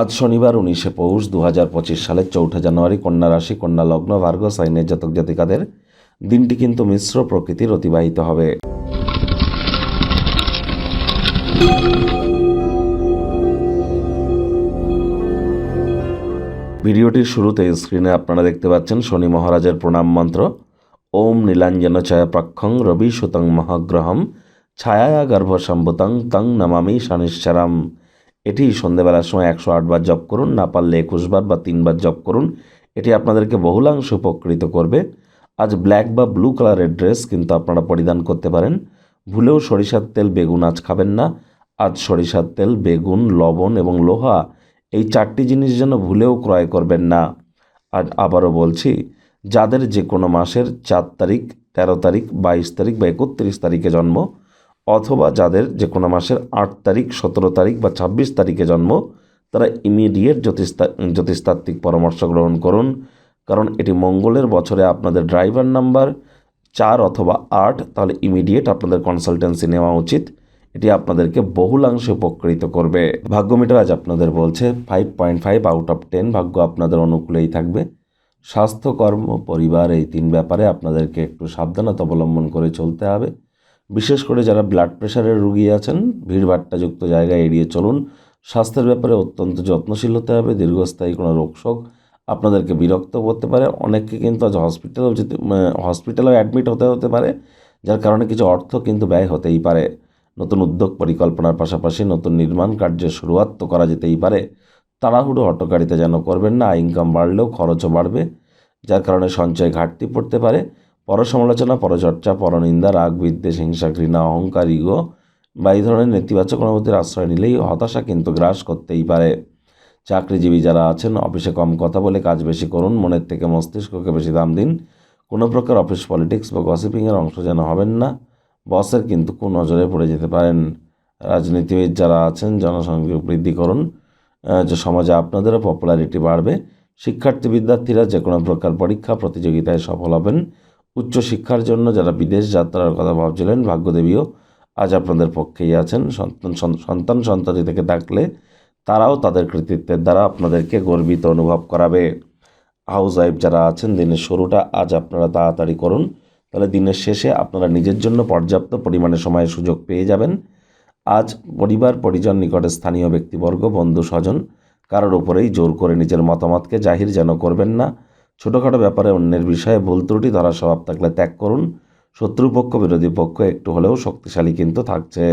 আজ শনিবার উনিশে পৌষ দু হাজার পঁচিশ সালের চৌঠা জানুয়ারি কন্যা রাশি, কন্যা লগ্ন, ভার্গ, সাইনের জাতক জাতিকাদের দিনটি কিন্তু মিশ্র প্রকৃতির অতিবাহিত হবে। ভিডিওটির শুরুতে স্ক্রিনে আপনারা দেখতে পাচ্ছেন শনি মহারাজের প্রণাম মন্ত্র। ওম নীলাঞ্জন ছায়া প্রাক্ষং রবি সুতং মহাগ্রহম ছায়া গর্ভ সম্ভুতং তং নমামি শনিশ্চরম। এটি সন্ধেবেলার সময় একশো আটবার জপ করুন, না পারলে একুশবার বা তিনবার জপ করুন। এটি আপনাদেরকে বহুলাংশ উপকৃত করবে। আজ ব্ল্যাক বা ব্লু কালারের ড্রেস কিন্তু আপনারা পরিধান করতে পারেন। ভুলেও সরিষার তেল, বেগুন আজ খাবেন না। আজ সরিষার তেল, বেগুন, লবণ এবং লোহা এই চারটি জিনিস যেন ভুলেও ক্রয় করবেন না। আর আবারও বলছি, যাদের যে কোনো মাসের চার তারিখ, তেরো তারিখ, বাইশ তারিখ বা একত্রিশ তারিখে জন্ম অথবা যাদের যে কোনো মাসের আট তারিখ, সতেরো তারিখ বা ছাব্বিশ তারিখে জন্ম, তারা ইমিডিয়েট জ্যোতিষতা জ্যোতিষতাত্ত্বিক পরামর্শ গ্রহণ করুন। কারণ এটি মঙ্গলের বছরে আপনাদের ড্রাইভার নাম্বার চার অথবা আট, তাহলে ইমিডিয়েট আপনাদের কনসালটেন্সি নেওয়া উচিত। এটি আপনাদেরকে বহুলাংশে উপকৃত করবে। ভাগ্য মিটার আজ আপনাদের বলছে, five point five out of ten ভাগ্য আপনাদের অনুকূলেই থাকবে। স্বাস্থ্য, কর্ম, পরিবার এই তিন ব্যাপারে আপনাদেরকে একটু সাবধানতা অবলম্বন করে চলতে হবে। বিশেষ করে যারা ব্লাড প্রেশারের রুগী আছেন ভিড়ভাট্টাযুক্ত জায়গায় এড়িয়ে চলুন। স্বাস্থ্যের ব্যাপারে অত্যন্ত যত্নশীল হতে হবে, দীর্ঘস্থায়ী কোনো রোগশোক আপনাদেরকে বিরক্ত করতে পারে। অনেককে কিন্তু আজ হসপিটালেও যেতে হসপিটালেও অ্যাডমিট হতে হতে পারে, যার কারণে কিছু অর্থ কিন্তু ব্যয় হতেই পারে। নতুন উদ্যোগ পরিকল্পনার পাশাপাশি নতুন নির্মাণ কার্যের শুরুয়াত তো করা যেতেই পারে। তাড়াহুড়ো হটকারিতা যেন করবেন না ইনকাম বাড়লেও খরচও বাড়বে, যার কারণে সঞ্চয় ঘাটতি পড়তে পারে। পরসমালোচনা, পরচর্চা, পরনিন্দা রাগ বিদ্বেষ হিংসা, ঘৃণা, অহংকার, ইগো বা এই ধরনের নেতিবাচক অনুভূতির আশ্রয় নিলেই হতাশা কিন্তু গ্রাস করতেই পারে। চাকরিজীবী যারা আছেন, অফিসে কম কথা বলে কাজ বেশি করুন, মনের থেকে মস্তিষ্ককে বেশি দাম দিন। কোনো প্রকার অফিস পলিটিক্স বা গসিপিংয়ের অংশ যেন হবেন না। বসের কিন্তু কোন নজরে পড়ে যেতে পারেন। রাজনীতিবিদ যারা আছেন জনসংখ্যা বৃদ্ধি করুন। যে সমাজে আপনাদেরও পপুলারিটি বাড়বে। শিক্ষার্থী বিদ্যার্থীরা যে কোনো প্রকার পরীক্ষা, প্রতিযোগিতায় সফল হবেন। উচ্চশিক্ষার জন্য যারা বিদেশ যাত্রার কথা ভাবছিলেন, ভাগ্যদেবীও আজ আপনাদের পক্ষেই আছেন। সন্তান, সন- সন্তান থেকে থাকলে তারাও তাদের কৃতিত্বের দ্বারা আপনাদেরকে গর্বিত অনুভব করাবে। হাউস ওয়াইফ যারা আছেন, দিনের শুরুটা আজ আপনারা তাড়াতাড়ি করুন। তাহলে দিনের শেষে আপনারা নিজের জন্য পর্যাপ্ত পরিমাণে সময় সুযোগ পেয়ে যাবেন। আজ পরিবার, পরিজন, নিকটে স্থানীয় ব্যক্তিবর্গ, বন্ধু, স্বজন কারোর উপরেই জোর করে নিজের মতামতকে জাহির যেন করবেন না। ছোটোখাটো ব্যাপারে অন্যের বিষয়ে ভুল ত্রুটি ধরা স্বভাব থাকলে ত্যাগ করুন। শত্রুপক্ষ, বিরোধী পক্ষ একটু হলেও শক্তিশালী কিন্তু থাকছে।